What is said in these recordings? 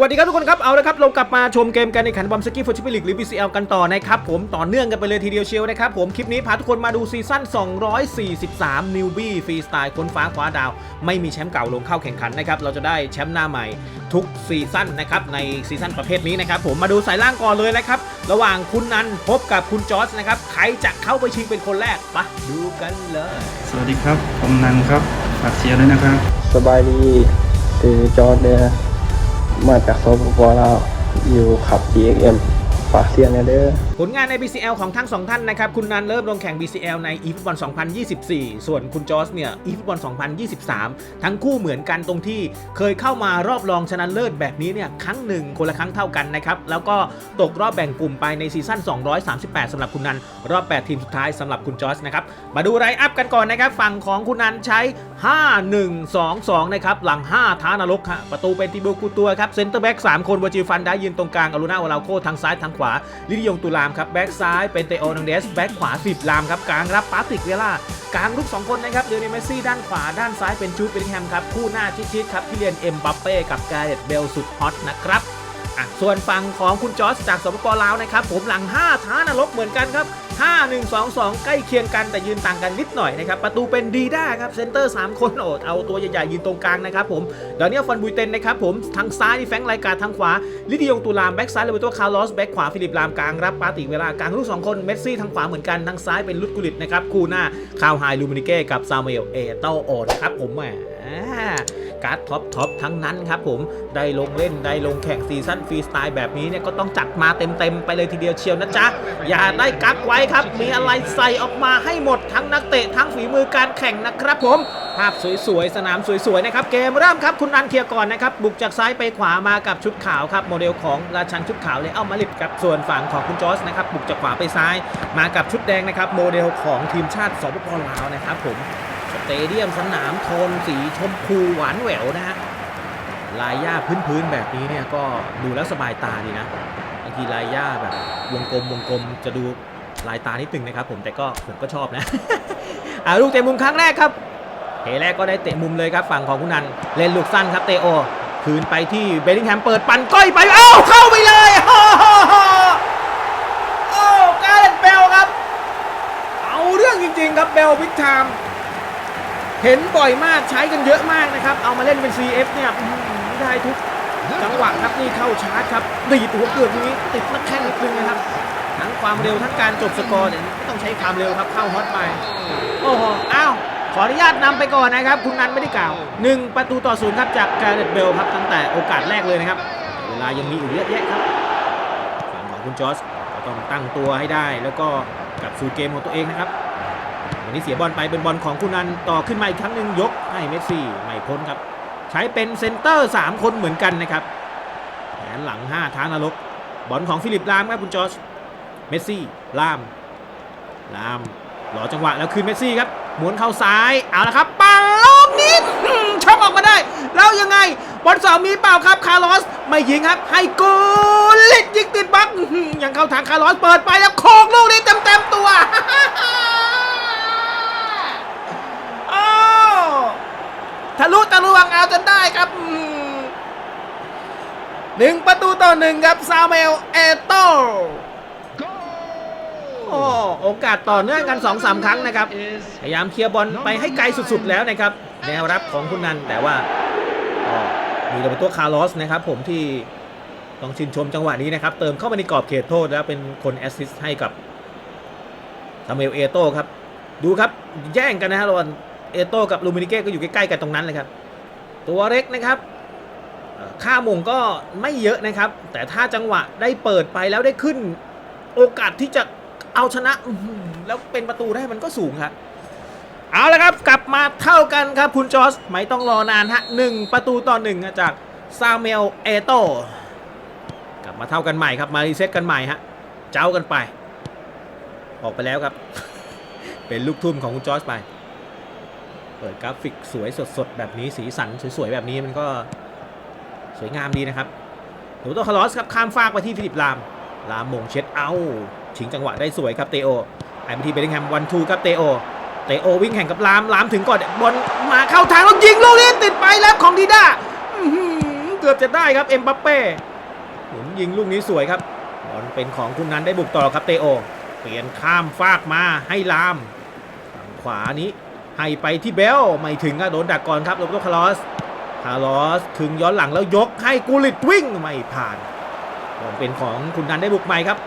วัสดีครับทุกคนครับ เอาละครับ เรากลับมาชมเกมกันในขันบอมสกี้ฟุตบอลลีกหรือ BCL กันต่อนะครับผมต่อเนื่องกันไปเลยทีเดียวเชียวนะครับผมคลิปนี้พาทุกคนมาดูซีซั่น 243 นิวบี้ฟรีสไตล์ค้นฟ้าคว้าดาว ไม่มีแชมป์เก่าลงเข้าแข่งขันนะครับเราจะได้แชมป์หน้าใหม่ทุกซีซั่นนะครับในซีซั่นประเภทนี้นะครับผมมาดูสายล่างก่อนเลยนะครับระหว่างคุณนันพบกับคุณจอร์จนะครับใครจะเข้าไปชิงเป็นคนแรกไปะดูกันเลย สวัสดีครับผมนันครับฝากเชียร์ด้วยนะครับสบายดีคือจอร์ดเนี่ย มาจากสปปลาวอยู่ขับ D X M ฝากเสียงเนี่ยเด้อ ผลงานใน BCL ของทั้งสองท่านนะครับ คุณนันเริ่มลงแข่ง BCL ใน eFootball 2024 ส่วนคุณจอสเนี่ย eFootball 2023 ทั้งคู่เหมือนกันตรงที่เคยเข้ามารอบรองชนะเลิศแบบนี้เนี่ยครั้งหนึ่งคนละครั้งเท่ากันนะครับ แล้วก็ตกรอบแบ่งกลุ่มไปในซีซั่น 238สำหรับคุณนัน รอบ 8 ทีมสุดท้ายสำหรับคุณจอสนะครับ มาดูไรอัพกันก่อนนะครับ ฝั่งของคุณนันใช้ 5-1-2-2 นะครับ หลัง 5 ท้านรกฮะประตูเป็นติบูกูตัวครับเซนเตอร์แบ็ก3คนวอจิฟันได้ยืนตรงกลางอลูน่าวาลาโคทางซ้ายทางขวาลิดิยงตุลามครับแบ็กซ้ายเป็นเตโอนังเดสแบ็กขวา 10 ลามครับกลางรับปาติกเวล่ากลางลุก2 คนนะครับเดยวนี้เมสซี่ด้านขวาด้านซ้ายเป็นจูดเบลลิงแฮมครับคู่หน้าชิดๆครับที่เรียนเอ็มบัปเป้กับกาเรตเบลสุดฮอตนะครับ อะส่วนฝั่งของคุณจอร์จากสปปลาวนะครับผมหลัง 5 ท้านรกเหมือนกันครับ 5 1 2 2 ใกล้เคียงกันแต่ยืนต่างกันนิดหน่อยนะครับ ประตูเป็นดีด้าครับเซนเตอร์ 3 คนโอดเอาตัวใหญ่ๆยืนตรงกลางนะครับผมเดี๋ยวนี้ฟันบุยเตนนะครับผมทางซ้ายนี่แฟงรายการทางขวา ลิดิยงตุลามแบ็กซ้ายเลเบโตคาร์ลอสแบ็กขวาฟิลิปลามกลางรับปาติเวลากลางลูก2คนเมสซี่ทางขวาเหมือนกันทางซ้ายเป็นลุดกุลิตนะครับคู่หน้าคาวไฮลูมินิเก้กับซามเอลเอเตโอนะครับผมแหม การ์ดท็อปท็อปทั้งนั้นครับผมได้ลงเล่นได้ลงแข่งซีซั่นฟรีสไตล์แบบนี้เนี่ยก็ต้องจัดมาเต็มๆไปเลยทีเดียวเชียวนะจ๊ะ อย่าได้กักไว้ครับ มีอะไรใส่ออกมาให้หมดทั้งนักเตะทั้งฝีมือการแข่งนะครับผมภาพสวยๆ สนามสวยๆ นะครับ เกมเริ่มครับ คุณนันเคลียร์ก่อนนะครับ บุกจากซ้ายไปขวามากับชุดขาวครับ โมเดลของราชันชุดขาวเลยเอามาลิดกับส่วนฝั่งของคุณจอร์สนะครับ บุกจากขวาไปซ้าย มากับชุดแดงนะครับ โมเดลของทีมชาติสปปลาวนะครับผม สเตเดียมสนามโทนสีชมพูหวานแหววนะฮะลายหญ้าพื้นๆแบบนี้เนี่ยก็ดูแล้วสบายตาดีนะบางทีลายหญ้าแบบวงกลมวงกลมจะดูลายตานิดนึงนะครับ ผมแต่ก็ผมก็ชอบนะอ่าลูกเตะมุมครั้งแรกครับเทแรกก็ได้เตะมุมเลยครับฝั่งของคุณนันเล่นลูกสั้นครับเตโอคืนไปที่เบลลิงแฮมเปิดปั่นก้อยไปเอ้าเข้าไปเลยโอ้โหโอ้การเล่นเบลครับ เอาเรื่องจริงๆครับเบลบิ๊กไทม์ เห็นบ่อยมากใช้กันเยอะมากนะครับ เอามาเล่นเป็น CF เนี่ยได้ทุกจังหวะครับนี่เข้าชาร์จครับดีดหัวเกือบนี้ติดนักแข้งนิดนึงนะครับทั้งความเร็วทั้งการจบสกอร์เนี่ยไม่ต้องใช้ความเร็วครับเข้าฮอตไปโอ้โหอ้าวขออนุญาตนำไปก่อนนะครับ คุณนันไม่ได้กล่าว 1 ประตูต่อศูนย์ครับจากการเดตเบลครับตั้งแต่โอกาสแรกเลยนะครับ เวลายังมีอยู่เยอะแยะครับฝั่งของคุณจอสก็ต้องตั้งตัวให้ได้ แล้วก็กลับสู่เกมของตัวเองนะครับ วันนี้เสียบอลไปเป็นบอลของคุณนันต่อขึ้นมาอีกครั้งหนึ่งยกให้เมสซี่ไม่พ้นครับ ใช้เป็นเซนเตอร์ 3 คนเหมือนกันนะครับแผนหลัง 5 ทางนรก บอลของฟิลิปลามครับคุณจอร์จเมสซี่ลามลามรอจังหวะแล้วคืนเมสซี่ครับหมุนเข้าซ้ายเอาละครับปังลูกนี้ช็อกออกมาได้ แล้วยังไง บอลสองมีเปล่าครับคาร์ลอสไม่ยิงครับ ให้กูลิดยิงติดบล็อกยังเข้าทางคาร์ลอสเปิดไปแล้วโคกลูกนี้เต็มเต็มตัว โอ้ ทะลุตะลวงเอาจนได้ครับอืมหนึ่งประตูต่อหนึ่งครับซาเมลเอโตโอ้โอกาสต่อเนื่องกัน2อสาครั้งนะครับ พยายามเคลียร์บอลไปให้ไกลสุดๆแล้วนะครับ แนวรับของคุณนันแต่ว่าก็มีโรเบโตคาร์ลอสนะครับ ผมที่ต้องชื่นชมจังหวะนี้นะครับ เติมเข้ามาในกรอบเขตโทษแล้วเป็นคนแอสซิสต์ให้กับซาเมลเอโตครับ ดูครับแย่งกันนะฮะระหว่าง เอโต้กับลูมินิเก้ก็อยู่ใกล้ๆกันตรงนั้นเลยครับ ตัวเล็กนะครับค่ามงก็ไม่เยอะนะครับ แต่ถ้าจังหวะได้เปิดไปแล้วได้ขึ้น โอกาสที่จะเอาชนะแล้วเป็นประตูได้มันก็สูงครับเอาละครับกลับมาเท่ากันครับคุณจอสไม่ต้องรอนานฮะหนึ่งประตูต่อหนึ่งจากซาเมลเอโต้กลับมาเท่ากันใหม่ครับมารีเซ็ตกันใหม่ฮะเจ้ากันไป ออกไปแล้วครับ เป็นลูกทุ่มของคุณจอร์จไป เปิดกราฟิกสวยสดๆ แบบนี้สีสันสวยๆ แบบนี้มันก็สวยงามดีนะครับโรโตคาร์ลอสครับข้ามฟากไปที่ฟิลิปลาม ลามมงเช็ดเอาชิงจังหวะได้สวยครับเตโอไอ้ไปที่เบลลิงแฮมวันทูครับเตโอเตโอวิ่งแข่งกับลามลามถึงก่อนบอลมาเข้าทางแล้วยิงลูกนี้ติดไปแล้วของดีด้าเกือบจะได้ครับเอ็มบัปเป้หมุนยิงลูกนี้สวยครับบอลเป็นของคุณนันได้บุกต่อครับเตโอ เปลี่ยนข้ามฟากมาให้ลามฝั่งขวานี้ ให้ไปที่เบลไม่ถึงก็โดนดักก่อนครับโรเบโตคาร์ลอสคาร์ลอสถึงย้อนหลังแล้วยกให้กูลิตวิ่งไม่ผ่านบอลเป็นของคุณนันได้บุกใหม่ครับ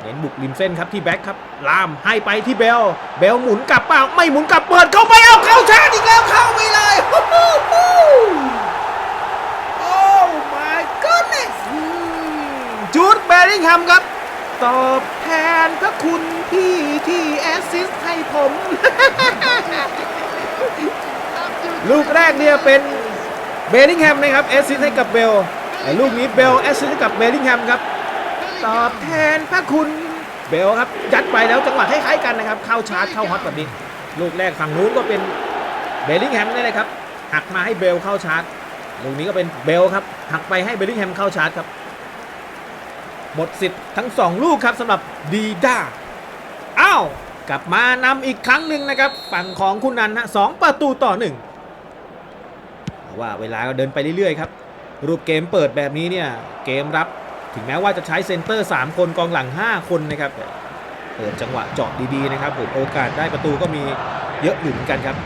เน้นบุกริมเส้นครับที่แบ็คครับลามให้ไปที่เบล เบลหมุนกลับเปล่าไม่หมุนกลับเปิดเข้าไปเอาเข้าชาร์จอีกแล้วเข้าไปเลยฮู้ฮู้ฮู้โอ้ my goodness จูดแบริงแฮมครับ ตอบแทนพระคุณ พี่ที่แอสซิสต์ให้ผม ลูกแรกเนี่ยเป็นเบลลิงแฮมนะครับแอสซิสต์ให้กับเบลแต่ลูกนี้เบลแอสซิสต์ให้กับเบลลิงแฮมครับ ตอบแทนพระคุณเบลครับ ยัดไปแล้วจังหวะคล้ายๆกันนะครับ เข้าชาร์จเข้าฮอตแบบนี้ ลูกแรกฝั่งนู้นก็เป็นเบลลิงแฮมนี่เลยครับหักมาให้เบลเข้าชาร์จลูกนี้ก็เป็นเบลครับหักไปให้เบลลิงแฮมเข้าชาร์จครับหมดสิทธิ์ทั้ง 2 ลูกครับสำหรับดีด้าาวกลับมานำอีกครั้งหนึ่งนะครับ ฝั่งของคุณนันฮะสองประตูต่อหนึ่งว่าเวลาก็เดินไปเรื่อยๆครับ รูปเกมเปิดแบบนี้เนี่ยเกมรับถึงแม้ว่าจะใช้เซนเตอร์ 3 คนกองหลัง 5 คนนะครับเปิดจังหวะเจาะดีๆนะครับผมโอกาสได้ประตูก็มีเยอะอยู่เหมือนกันครับ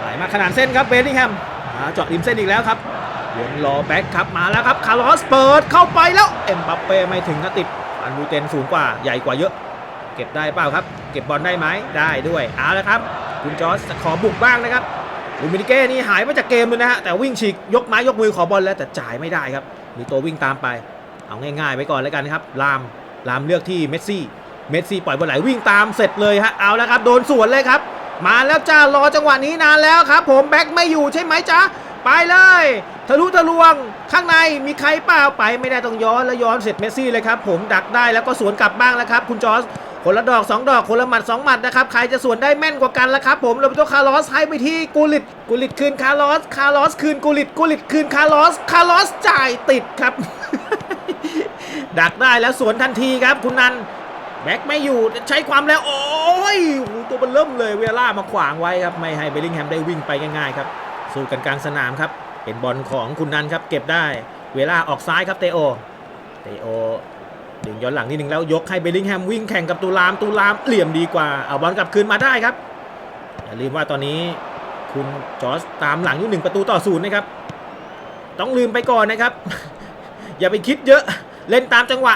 ไหลมาขนาดเส้นครับเบลลิงแฮมมาเจาะริมเส้นอีกแล้วครับวนรอแบ็คครับมาแล้วครับคาร์ลอสเปิดเข้าไปแล้วเอ็มบัปเป้ไม่ถึงนะติดอันดูเตนสูงกว่าใหญ่กว่าเยอะ ก็บได้เปล่าครับ เก็บบอลได้ไหมได้ด้วยเอาละครับ คุณจอร์จขอบุกบ้างนะครับลูมินิเก้นี่หายไปจากเกมเลยนะฮะแต่วิ่งฉีกยกไม้ยกมือขอบอลแล้วแต่จ่ายไม่ได้ครับ มีตัววิ่งตามไป เอาง่ายๆไว้ก่อนแล้วกันครับลามลามเลือกที่เมสซี่เมสซี่ปล่อยบอลไหลวิ่งตามเสร็จเลยฮะเอาแล้วครับโดนสวนเลยครับมาแล้วจ้ารอจังหวะนี้นานแล้วครับ ผมแบ็คไม่อยู่ใช่ไหมจ๊ะไปเลยทะลุทะลวงข้างในมีใครเปล่าไปไม่ได้ต้องย้อนแล้วย้อนเสร็จเมสซี่เลยครับ ผมดักได้แล้วก็สวนกลับบ้างแล้วครับ คุณจอร์จ คนละดอกสองดอกคนละหมัดสองหมัดนะครับใครจะสวนได้แม่นกว่ากันละครับผมโรเบโตคาร์ลอสให้ไปที่กูลิตกูลิตคืนคาร์ลอสคาร์ลอสคืนกูลิตกูลิตคืนคาร์ลอสคาร์ลอสจ่ายติดครับ ดักได้แล้วสวนทันทีครับคุณนันแบ็กไม่อยู่ใช้ความแล้ว โอ้ยตัวมันเริ่มเลยเวล่ามาขวางไว้ครับไม่ให้เบลลิงแฮมได้วิ่งไปง่ายๆครับสู้กันกลางสนามครับเป็นบอลของคุณนันครับเก็บได้เวล่าออกซ้ายครับเตโอเตโอ ดึงย้อนหลังนิดนึงแล้วยกให้เบลลิงแฮมวิ่งแข่งกับตูลามตูลามเหลี่ยมดีกว่าเอาบอลกลับคืนมาได้ครับอย่าลืมว่าตอนนี้คุณจอร์จตามหลังอยู่หนึ่งประตูต่อศูนย์นะครับต้องลืมไปก่อนนะครับ อย่าไปคิดเยอะเล่นตามจังหวะ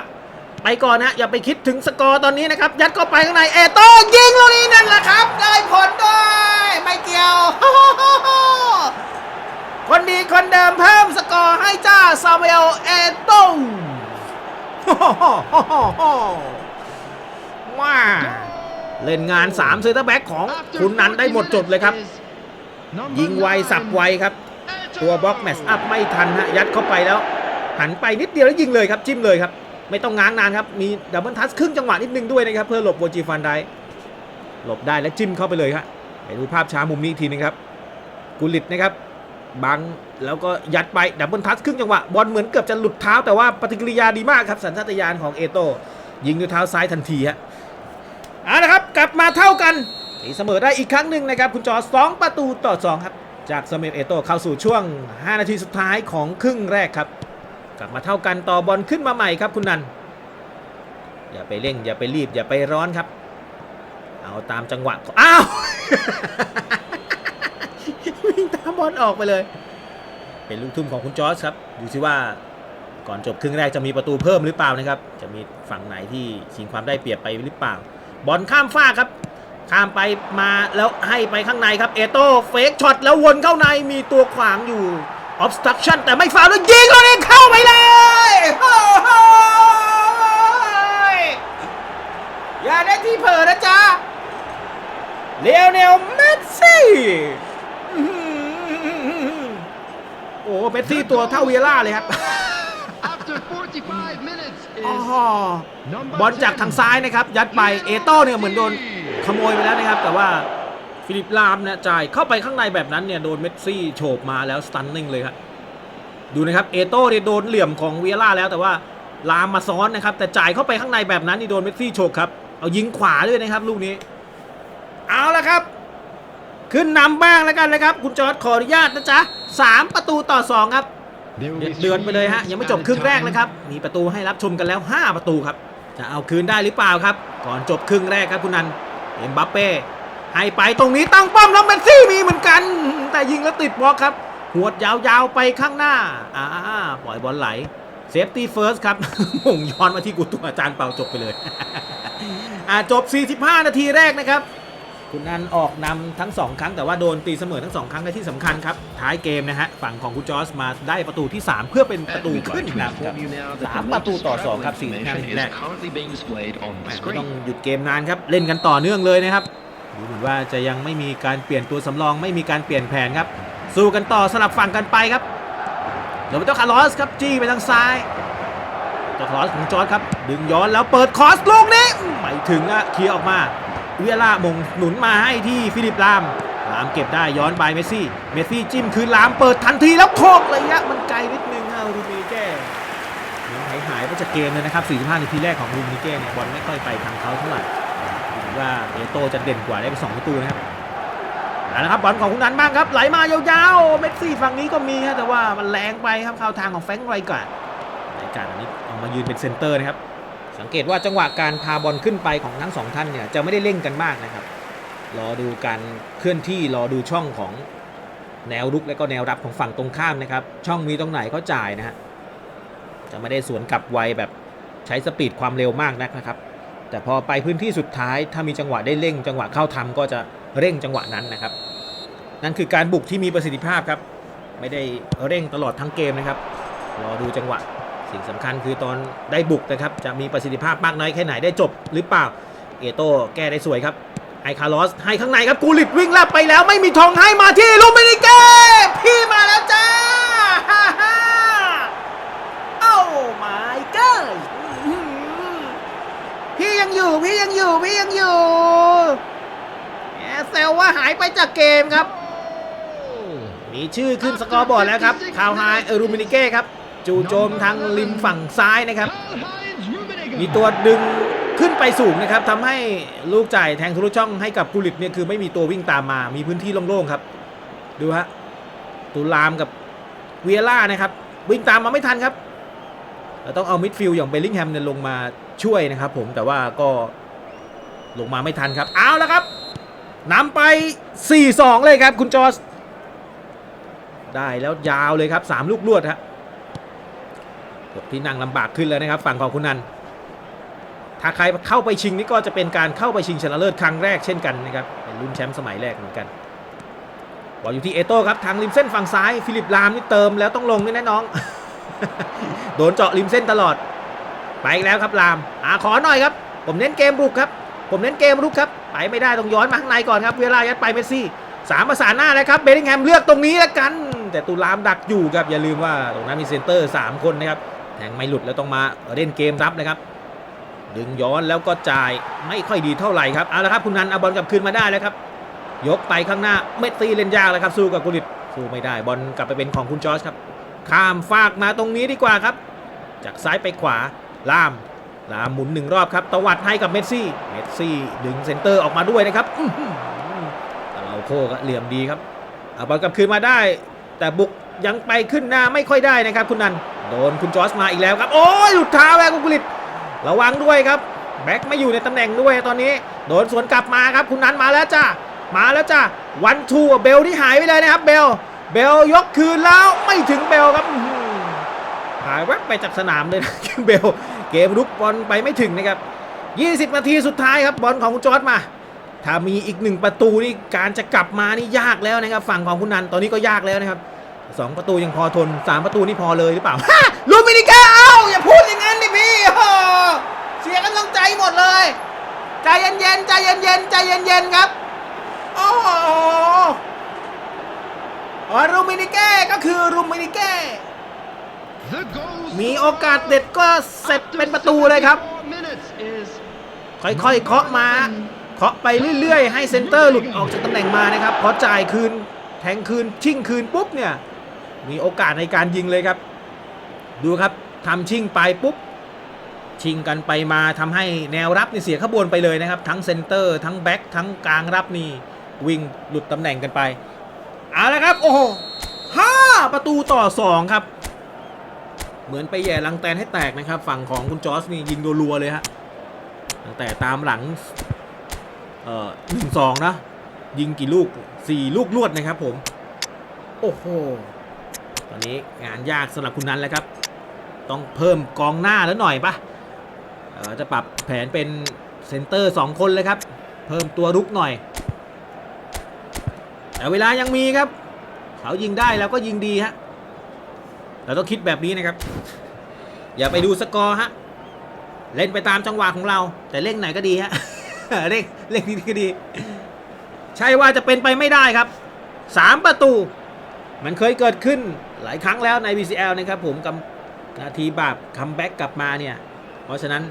ไปก่อนนะ อย่าไปคิดถึงสกอร์ตอนนี้นะครับ ยัดเข้าไปข้างในเอโต้ยิงลูกนี้นั่นแหละครับ ได้ผลด้วยไม่เกี่ยว คนดีคนเดิมเพิ่มสกอร์ให้จ้าซาเอลเอโต้ ว้าเล่นงาน3เซนเตอร์แบ็กของคุณนันได้หมดจดเลยครับ ยิงไวสับไวครับ ตัวบล็อกแมชอัพไม่ทันฮะยัดเข้าไปแล้ว หันไปนิดเดียวแล้วยิงเลยครับ จิ้มเลยครับ ไม่ต้องง้างนานครับ มีดับเบิลทัชครึ่งจังหวะนิดนึงด้วยนะครับ เพื่อหลบโวจีฟันได้หลบได้แล้วจิ้มเข้าไปเลยครับไปดูภาพช้ามุมนี้อีกทีนึงครับกุลิตนะครับ บังแล้วก็ยัดไปดับเบิลทัชครึ่งจังหวะบอลเหมือนเกือบจะหลุดเท้าแต่ว่าปฏิกิริยาดีมากครับสัญชาตญาณของเอโต ยิงด้วยเท้าซ้ายทันทีฮะเอาละครับกลับมาเท่ากันตีเสมอได้อีกครั้งหนึ่งนะครับ คุณจอสองประตูต่อสองครับ จากสเมเอโตเข้าสู่ช่วง 5 นาทีสุดท้ายของครึ่งแรกครับ กลับมาเท่ากันต่อบอลขึ้นมาใหม่ครับคุณนันอย่าไปเร่งอย่าไปรีบอย่าไปร้อนครับ เอาตามจังหวะอ้าว บอลออกไปเลย เป็นลูกทุ่มของคุณจอร์จครับ ดูสิว่าก่อนจบครึ่งแรกจะมีประตูเพิ่มหรือเปล่านะครับ จะมีฝั่งไหนที่ชิงความได้เปรียบไปหรือเปล่า บอลข้ามฟากครับ ข้ามไปมาแล้วให้ไปข้างในครับ เอโต้เฟกช็อตแล้ววนเข้าในมีตัวขวางอยู่ obstruction แต่ไม่ฟาวล์แล้วยิงแล้วนี่เข้าไปเลยโอ้โหอย่าได้ที่เผลอนะจ๊ะเลโอเนลเมสซี่ เมสซี่ตัวเท่าเวียร่าเลยครับ After 45 minutes อ๋อ is บอลจากทางซ้ายนะครับยัดไปเอโต้เนี่ยเหมือนโดนขโมยไปแล้วนะครับ แต่ว่าฟิลิปลามเนี่ยจ่ายเข้าไปข้างในแบบนั้นเนี่ยโดนเมสซี่โฉบมาแล้วสตันนิ่งเลยครับดูนะครับเอโต้เนี่ยโดนเหลี่ยมของเวียร่าแล้วแต่ว่าลามมาซ้อนนะครับแต่จ่ายเข้าไปข้างในแบบนั้นนี่โดนเมสซี่โฉบครับเอายิงขวาด้วยนะครับลูกนี้ เอาละครับ ขึ้นนำบ้างแล้วกันนะครับ คุณจอร์ดขออนุญาตนะจ๊ะสามประตูต่อสองครับ There will เดือ be ดเดือดไปเลยฮะ three ยังไม่ minutes จบครึ่งแรก added เลยครับ มีประตูให้รับชมกันแล้ว 5 ประตูครับ จะเอาคืนได้หรือเปล่าครับ ก่อนจบครึ่งแรกครับคุณนันเอ็มบัปเป้ให้ไปตรงนี้ตั้งป้อมแล้วเมสซี่มีเหมือนกัน แต่ยิงแล้วติดบล็อกครับหวดยาวๆไปข้างหน้าอ่าปล่อยบอลไหลเซฟตี้เฟิร์สครับหม่งย้อนมาที่กูตัวอาจารย์เป่าจบไปเลยอ่าจบ 45 นาทีแรกนะครับ คุณนันออกนำทั้ง 2 ครั้ง แต่ว่าโดนตีเสมอทั้ง 2 ครั้งและที่สำคัญครับ ท้ายเกมนะฮะ ฝั่งของคุณจอสมาได้ประตูที่ 3 เพื่อเป็นประตูขึ้นนำครับสามประตูต่อ 2 ครับ45นา information ที is แรก currently being displayed on แห the ม่ไม่ screen. ต้องหยุดเกมนานครับ เล่นกันต่อเนื่องเลยนะครับดูเหมือนว่าจะยังไม่มีการเปลี่ยนตัวสำรองไม่มีการเปลี่ยนแผนครับ สู้กันต่อสลับฝั่งกันไปครับโรเบโตคาร์ลอสครับจี้ไปทางซ้ายโรเบโตคาร์ลอสของจอร์ดครับ ดึงย้อนแล้วเปิดคอสลูกนี้ไม่ถึงอะเคลียร์ออกมา เวียร่ามงหนุนมาให้ที่ฟิลิปลามลามเก็บได้ย้อนไปเมสซี่ เมสซี่จิ้มคืนลามเปิดทันทีแล้วโคกระยะมันไกลนิดนึงฮะรูมินิเก้เหมือนหายหายไปจากเกมเลยนะครับ 45 นาทีแรกของรูมินิเก้เนี่ยบอลไม่ค่อยไปทางเขาเท่าไหร่ถือว่าเอโตจะเด่นกว่าได้ไปสองประตูนะครับเอาละครับบอลของคุณนันบ้างครับไหลมายาวๆ เมสซี่ฝั่งนี้ก็มีครับแต่ว่ามันแรงไปครับเข้าทางของแฟงไรการ์ดไรกัดอันนี้เอามายืนเป็นเซนเตอร์นะครับ สังเกตว่าจังหวะการพาบอลขึ้นไปของทั้งสองท่านเนี่ยจะไม่ได้เร่งกันมากนะครับ รอดูการเคลื่อนที่รอดูช่องของแนวรุกและก็แนวรับของฝั่งตรงข้ามนะครับ ช่องมีตรงไหนก็จ่ายนะฮะจะไม่ได้สวนกลับไวแบบใช้สปีดความเร็วมากนักนะครับ แต่พอไปพื้นที่สุดท้าย ถ้ามีจังหวะได้เร่ง จังหวะเข้าทำก็จะเร่งจังหวะนั้นนะครับ นั่นคือการบุกที่มีประสิทธิภาพครับ ไม่ได้เร่งตลอดทั้งเกมนะครับ รอดูจังหวะ สิ่งสำคัญคือตอนได้บุกนะครับ จะมีประสิทธิภาพมากน้อยแค่ไหนได้จบหรือเปล่า เอโต้แก้ได้สวยครับให้คาร์ลอสให้ข้างในครับกูลิตวิ่งลับไปแล้วไม่มีทองให้มาที่ลูมินิเก้พี่มาแล้วจ้าฮ่าฮ่าโอ้ my god อื้อหือพี่ยังอยู่พี่ยังอยู่พี่ยังอยู่แหมเซลว่าหายไปจากเกมครับ มีชื่อขึ้นสกอร์บอร์ดแล้วครับคาวไฮเออรูมินิเก้ครับ จู่โจมทางริมฝั่งซ้ายนะครับ Karl-Heinz Rummenigge. มีตัวดึงขึ้นไปสูงนะครับทำให้ลูกจ่ายแทงทะลุช่องให้กับกุลิตเนี่ยคือไม่มีตัววิ่งตามมา มีพื้นที่โล่งๆครับ ดูฮะตูลามกับเวียร่านะครับ วิ่งตามมาไม่ทันครับเราต้องเอามิดฟิลด์อย่างเบลลิงแฮมเนี่ยลงมาช่วยนะครับ ผมแต่ว่าก็ลงมาไม่ทันครับ เอาแล้วครับนำไป 4-2 เลยครับคุณจอสได้แล้วยาวเลยครับ 3 ลูกรวดฮะ ที่นั่งลำบากขึ้นแล้วนะครับ ฝั่งของคุณนันถ้าใครเข้าไปชิงนี่ก็จะเป็นการเข้าไปชิงชนะเลิศครั้งแรกเช่นกันนะครับเป็นรุ่นแชมป์สมัยแรกเหมือนกันบอลอยู่ที่เอโต้ครับทางริมเส้นฝั่งซ้าย ฟิลิปลามนี่เติมแล้วต้องลงด้วยนะน้อง โดนเจาะริมเส้นตลอด ไปอีกแล้วครับลามอ่าขอหน่อยครับ ผมเน้นเกมบุกครับ ผมเน้นเกมรุกครับ ไปไม่ได้ต้องย้อนมาข้างในก่อนครับ เวลายัดไปเมสซี่สามประสานหน้าแล้วครับเบลลิงแฮมเลือกตรงนี้แล้วกัน แต่ตูลามดักอยู่ครับอย่าลืมว่าตรงนั้นมีเซนเตอร์สามคนนะครับ แทงไม่หลุดแล้วต้องมาเล่นเกมรับนะครับ ดึงย้อนแล้วก็จ่ายไม่ค่อยดีเท่าไหร่ครับเอาละครับคุณนันเอาบอลกลับคืนมาได้แล้วครับ ยกไปข้างหน้าเมสซี่เล่นยากแล้วครับสู้กับกุลิตสู้ไม่ได้บอลกลับไปเป็นของคุณจอร์จครับ ข้ามฟากมาตรงนี้ดีกว่าครับ จากซ้ายไปขวาล่ามลามหมุนหนึ่งรอบครับตวัดให้กับเมสซี่เมสซี่ดึงเซนเตอร์ออกมาด้วยนะครับอื้อหือแต่เราโคก็เหลี่ยมดีครับเอาบอลกลับคืนมาได้ แต่บุกยังไปขึ้นหน้าไม่ค่อยได้นะครับ คุณนัน ดนคุณจอร์จมาอีกแล้วครับ โอ้ยหลุดเท้าแล้วคุกุลิตระวังด้วยครับ แบ็คไม่อยู่ในตำแหน่งด้วยตอนนี้ โดนสวนกลับมาครับ คุณนันมาแล้วจ้ามาแล้วจ้าวันทูเบลที่หายไปเลยนะครับ เบล เบลยกคืนแล้วไม่ถึงเบลครับหายแวบไปจากสนามเลยนะเบล เกมรุกบอลไปไม่ถึงนะครับ 20 นาทีสุดท้ายครับบอลของคุณจอร์ดมาถ้ามีอีกหนึ่งประตูนี่การจะกลับมานี่ยากแล้วนะครับ ฝั่งของคุณนันตอนนี้ก็ยากแล้วนะครับ สองประตูยังพอทนสามประตูนี่พอเลยหรือเปล่าลูมินิก้าเอ้าอย่าพูดอย่างนั้นดิพี่เสียกำลังใจหมดเลย ใจเย็นๆใจเย็นๆใจเย็นๆครับโอ้โหรูมินิเก้ก็คือรูมินิเก้มีโอกาสเด็ดก็เสร็จเป็นประตูเลยครับ ค่อยๆเคาะมาเคาะไปเรื่อยๆ ให้เซนเตอร์หลุดออกจากตำแหน่งมานะครับพอจ่ายคืนแทงคืนชิ่งคืนปุ๊บเนี่ย มีโอกาสในการยิงเลยครับ ดูครับทำชิ่งไปปุ๊บ ชิงกันไปมาทำให้แนวรับนี่เสียขบวนไปเลยนะครับ ทั้งเซนเตอร์ ทั้งแบ็คทั้งกลางรับนี่วิ่งหลุดตำแหน่งกันไปเอาละครับโอ้โหห้าประตูต่อสองครับ เหมือนไปแย่ลังแตนให้แตกนะครับ ฝั่งของคุณจอร์จนี่ยิงรัวๆเลยฮะตั้งแต่ตามหลังเอ่อหนึ่งสองนะ ยิงกี่ลูกสี่ลูกลวดนะครับผม โอ้โห อนนี้งานยากสำหรับคุณนั้นแล้วครับ ต้องเพิ่มกองหน้าแล้วหน่อยปะจะปรับแผนเป็นเซนเตอร์ 2 คนเลยครับ เพิ่มตัวรุกหน่อย แต่เวลายังมีครับ เขายิงได้แล้วก็ยิงดีฮะเราต้องคิดแบบนี้นะครับ อย่าไปดูสกอร์ฮะเล่นไปตามจังหวะของเรา แต่เล่นไหนก็ดีฮะเล่นเล่นนี้ก็ดี ใช่ว่าจะเป็นไปไม่ได้ครับ 3 ประตู มันเคยเกิดขึ้นหลายครั้งแล้วใน BCL นะครับผมกับนาทีบาปคัมแบ็กกลับมาเนี่ย เพราะฉะนั้น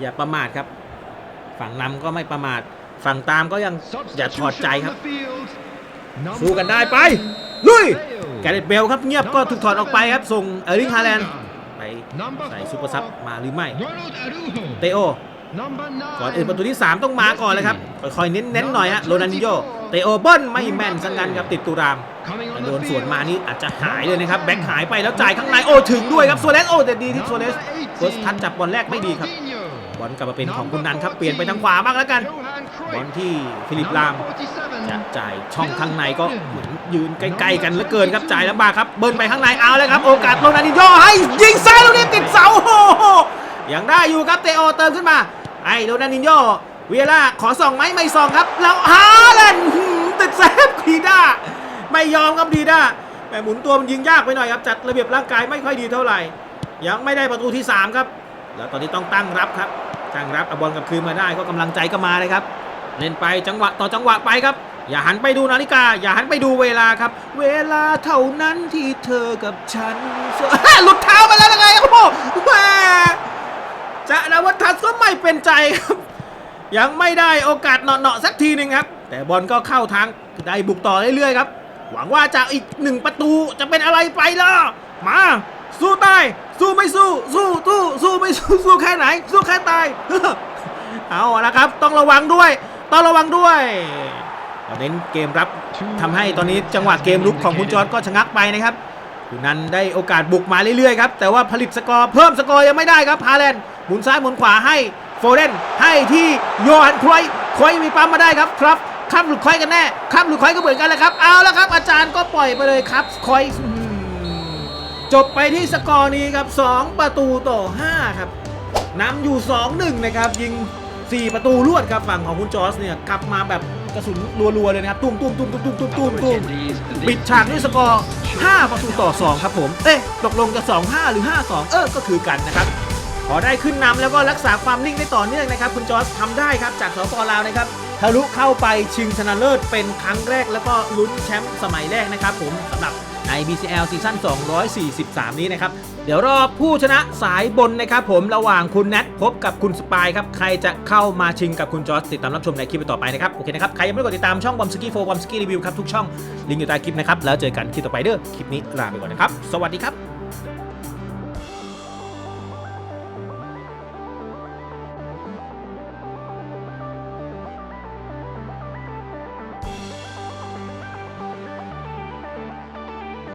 อย่าประมาทครับ ฝั่งนำก็ไม่ประมาท ฝั่งตามก็ยังอย่าถอดใจครับ สู้กันได้ไป ลุย แกเรตเบลครับเงียบก็ถูกถอดออกไปครับ ส่งเอริงฮาแลนด์ไปใส่ซูเปอร์ซับมาหรือไม่ เตโอ ก่อนอื่นประตูที่ 3 ต้องมาก่อนเลยครับ ค่อยๆเน้นๆหน่อยฮะโรนันดิโยเตโอเบิ้ลไม่แม่นสังกันครับติดตูรามแต่โดนสวนมานี่อาจจะหายเลยนะครับ แบ็คหายไปแล้วจ่ายข้างในโอ้ถึงด้วยครับโซเลสโอ้แต่ดีที่โซเลสเฟิร์สทัชจับบอลแรกไม่ดีครับบอลกลับมาเป็นของคุณนันครับเปลี่ยนไปทางขวาบ้างแล้วกันบอลที่ฟิลิปลามจะจ่ายช่องข้างในก็เหมือนยืนใกล้ๆกันเหลือเกินครับจ่ายลำบากครับเบิร์นไปข้างในเอาเลยครับ โอกาสโรนัลดินโญ่ให้ยิงซ้ายลูกนี้ติดเสาโอ้โหยังได้อยู่ครับเตโอเติมขึ้นมา ไอ้โรนัลดินโญ่เวียร่าขอส่องไหมไม่ส่องครับแล้วฮาแลนด์ติดเซฟดีด้าไม่ยอมครับดีด้าแต่หมุนตัวมันยิงยากไปหน่อยครับจัดระเบียบร่างกายไม่ค่อยดีเท่าไหร่ ยังไม่ได้ประตูที่สามครับ แล้วตอนนี้ต้องตั้งรับครับตั้งรับเอาบอลกับคืนมาได้ก็กำลังใจก็มาเลยครับ เล่นไปจังหวะต่อจังหวะไปครับ อย่าหันไปดูนาฬิกา อย่าหันไปดูเวลาครับ เวลาเท่านั้นที่เธอกับฉันหลุดเท้าไปแล้วยังไงโอ้โหแหม่ จะนวัฒน์ก็ไม่เป็นใจครับ ยังไม่ได้โอกาสเนาะๆสักทีหนึ่งครับ แต่บอลก็เข้าทางได้บุกต่อเรื่อยๆครับ หวังว่าจะอีกหนึ่งประตูจะเป็นอะไรไปล่ะมาสู้ตายสู้ไม่สู้ สู้สู้สู้ไม่สู้สู้แค่ไหน สู้แค่ตายเอาละครับ ต้องระวังด้วย ต้องระวังด้วยเน้นเกมรับทำให้ตอนนี้จังหวะเกมลุกของคุณจอร์ดก็ชะงักไปนะครับคุณนันได้โอกาสบุกมาเรื่อยๆครับแต่ว่าผลิตสกอร์เพิ่มสกอร์ยังไม่ได้ครับฮาแลนด์ หมุนซ้ายหมุนขวาให้โฟเดนให้ที่โยฮันครอยครอยมีปั๊มมาได้ครับครับครับหรือคอยกันแน่ครับหรือคอยก็เหมือนกันแหละครับเอาละครับ อาจารย์ก็ปล่อยไปเลยครับคอยจบไปที่สกอร์นี้ครับ 2 ประตูต่อ 5 ครับนำอยู่ 2-1 นะครับ ยิง 4 ประตูรวดครับฝั่งของคุณจอร์สเนี่ยกลับมาแบบกระสุนรัวๆเลยนะครับ ตุ้มตุ้มตุ้มตุ้มตุ้มตุ้มตุ้มตุ้มปิดฉากด้วยสกอร์ 5 ประตูต่อ 2 ครับผม เอ๊ะตกลงจะ 2-5 หรือ 5-2 เออก็คือกันนะครับ พอได้ขึ้นนำแล้วก็รักษาความนิ่งได้ต่อเนื่องนะครับ คุณจอร์สทำได้ครับจากสปลาวนะครับทะลุเข้าไปชิงชนะเลิศเป็นครั้งแรกแล้วก็ลุ้นแชมป์สมัยแรกนะครับผมสำหรับใน BCL ซีซั่น243 นี้นะครับ เดี๋ยวรอผู้ชนะสายบนนะครับผมระหว่างคุณแนทพบกับคุณสปายครับ ใครจะเข้ามาชิงกับคุณจอร์สติดตามรับชมในคลิปต่อไปนะครับ โอเคนะครับ ใครยังไม่ได้กดติดตามช่องบอมสกี้โฟบอมสกี้รีวิวครับ ทุกช่อง ลิงก์อยู่ใต้คลิปนะครับ แล้วเจอกันคลิปต่อไปเด้อคลิปนี้ลาไปก่อนนะครับ สวัสดีครับ